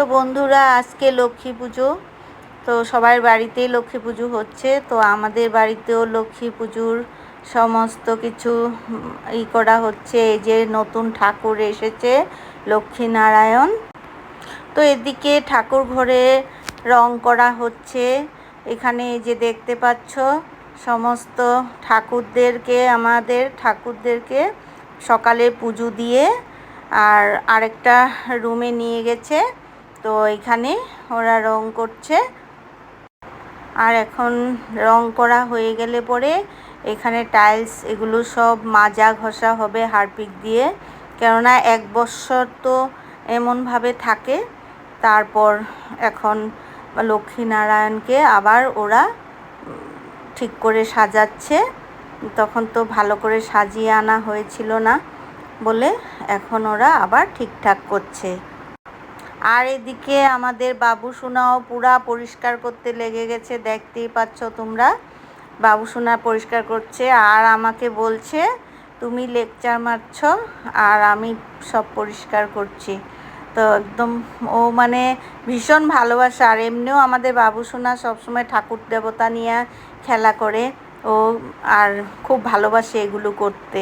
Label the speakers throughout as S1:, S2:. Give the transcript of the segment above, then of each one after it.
S1: তো বন্ধুরা, আজকে লক্ষ্মী পুজো। তো সবার বাড়িতেই লক্ষ্মী পুজো হচ্ছে। তো আমাদের বাড়িতেও লক্ষ্মী পুজোর সমস্ত কিছু ই করা হচ্ছে। এই যে নতুন ঠাকুর এসেছে লক্ষ্মী নারায়ণ তো এদিকে ঠাকুর ঘরে রং করা হচ্ছে। এখানে যে দেখতে পাচ্ছ, সমস্ত ঠাকুরদেরকে, আমাদের ঠাকুরদেরকে সকালে পুজো দিয়ে আর আরেকটা রুমে নিয়ে গেছে। তো এখানে ওরা রং করছে। আর এখন রং করা হয়ে গেলে পরে এখানে টাইলস এগুলো সব মাজা ঘষা হবে হারপিক দিয়ে। কেননা এক বছর তো এমনভাবে থাকে। তারপর এখন লক্ষ্মীনারায়ণকে আবার ওরা ঠিক করে সাজাচ্ছে। তখন তো ভালো করে সাজিয়ে আনা হয়েছিল না বলে এখন ওরা আবার ঠিকঠাক করছে। আর এদিকে আমাদের বাবুসোনাও পুরা পরিষ্কার করতে লেগে গেছে, দেখতেই পাচ্ছ তোমরা। বাবুসোনা পরিষ্কার করছে আর আমাকে বলছে, তুমি লেকচার মারছ আর আমি সব পরিষ্কার করছি। তো একদম ও মানে ভীষণ ভালোবাসা আর এমনিও আমাদের বাবুসোনা সবসময় ঠাকুর দেবতা নিয়ে খেলা করে। ও আর খুব ভালোবাসে এগুলো করতে।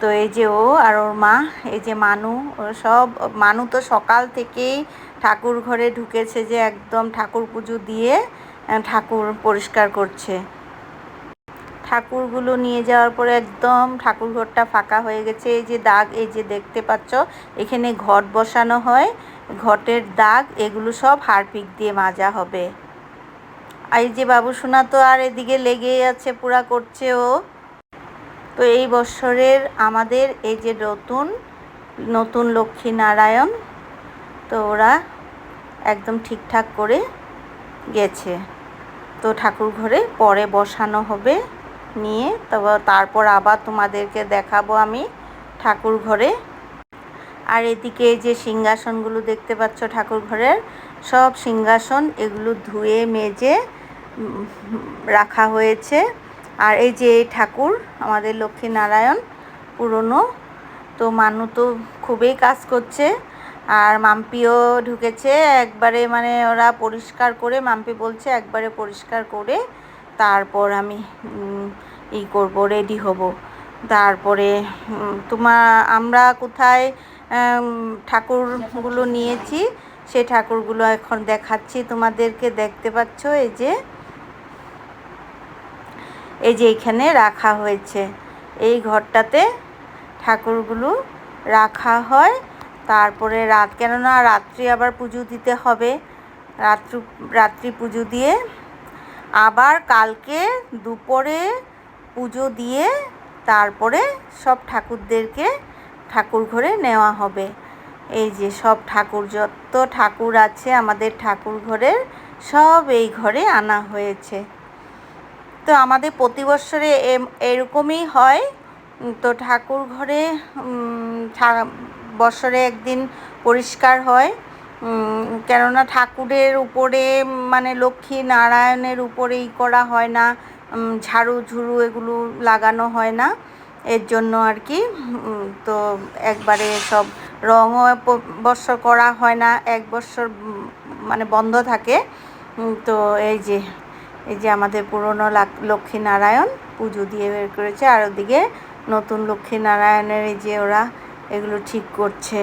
S1: তো এই যে ও আর ওর মা, এই যে মানু, ও সব, মানু তো সকাল থেকেই ঠাকুর ঘরে ঢুকেছে যে একদম ঠাকুর পুজো দিয়ে ঠাকুর পরিষ্কার করছে। ঠাকুরগুলো নিয়ে যাওয়ার পরে একদম ঠাকুর ঘরটা ফাঁকা হয়ে গেছে। এই যে দাগ, এই যে দেখতে পাচ্ছ, এখানে ঘট বসানো হয়। ঘটের দাগ, এগুলো সব হারপিক দিয়ে মাজা হবে। আর এই যে বাবু সোনা তো আর এদিকে লেগেই আছে, পুরা করছে ও। তো এই বছরের আমাদের এই যে নতুন নতুন লক্ষ্মী নারায়ণ, তো ওরা একদম ঠিকঠাক করে গেছে। তো ঠাকুর ঘরে পরে বসানো হবে নিয়ে, তবে তারপর আবার তোমাদেরকে দেখাবো আমি ঠাকুর ঘরে। আর এদিকে যে সিংহাসনগুলো দেখতে পাচ্ছ ঠাকুর ঘরের, সব সিংহাসন এগুলো ধুয়ে, মেজে রাখা হয়েছে। আর এই যে ঠাকুর, আমাদের লক্ষ্মী নারায়ণ পুরনো, তো মানু তো খুবই কাজ করছে। আর মাম্পিও ঢুকেছে, একবারে মানে ওরা পরিষ্কার করে, মাম্পি বলছে একবারে পরিষ্কার করে তারপর আমি ই করব রেডি হব। তারপরে তোমার আমরা কোথায় ঠাকুরগুলো নিয়েছি সেই ঠাকুরগুলো এখন দেখাচ্ছি। তোমাদেরকে দেখতে পাচ্ছ এই যে এই যে এখানে রাখা হয়েছে। এই ঘরটাতে ঠাকুরগুলো রাখা হয়। তারপরে রাত, কেননা রাত্রি আবার পুজো দিতে হবে। রাত্রি রাত্রি পুজো দিয়ে আবার কালকে দুপুরে পুজো দিয়ে তারপরে সব ঠাকুরদেরকে ঠাকুর ঘরে নেওয়া হবে। এই যে সব ঠাকুর, যত ঠাকুর আছে আমাদের ঠাকুর ঘরের, সব এই ঘরে আনা হয়েছে। তো আমাদের প্রতি বছরে এরকমই হয়। তো ঠাকুর ঘরে বছরে একদিন পরিষ্কার হয়। কেননা ঠাকুরের উপরে মানে লক্ষ্মী নারায়ণের উপরেই করা হয় না। ঝাড়ু ঝুড়ু এগুলো লাগানো হয় না। এর জন্য আর কি তো একবারে সব রঙও বৎসর করা হয় না। এক বছর মানে বন্ধ থাকে। তো এই যে এই যে আমাদের পুরনো লক্ষ্মীনারায়ণ লক্ষ্মী নারায়ণ পুজো দিয়ে বের করেছে, আর ওদিকে নতুন লক্ষ্মীনারায়ণের এই যে ওরা এগুলো ঠিক করছে।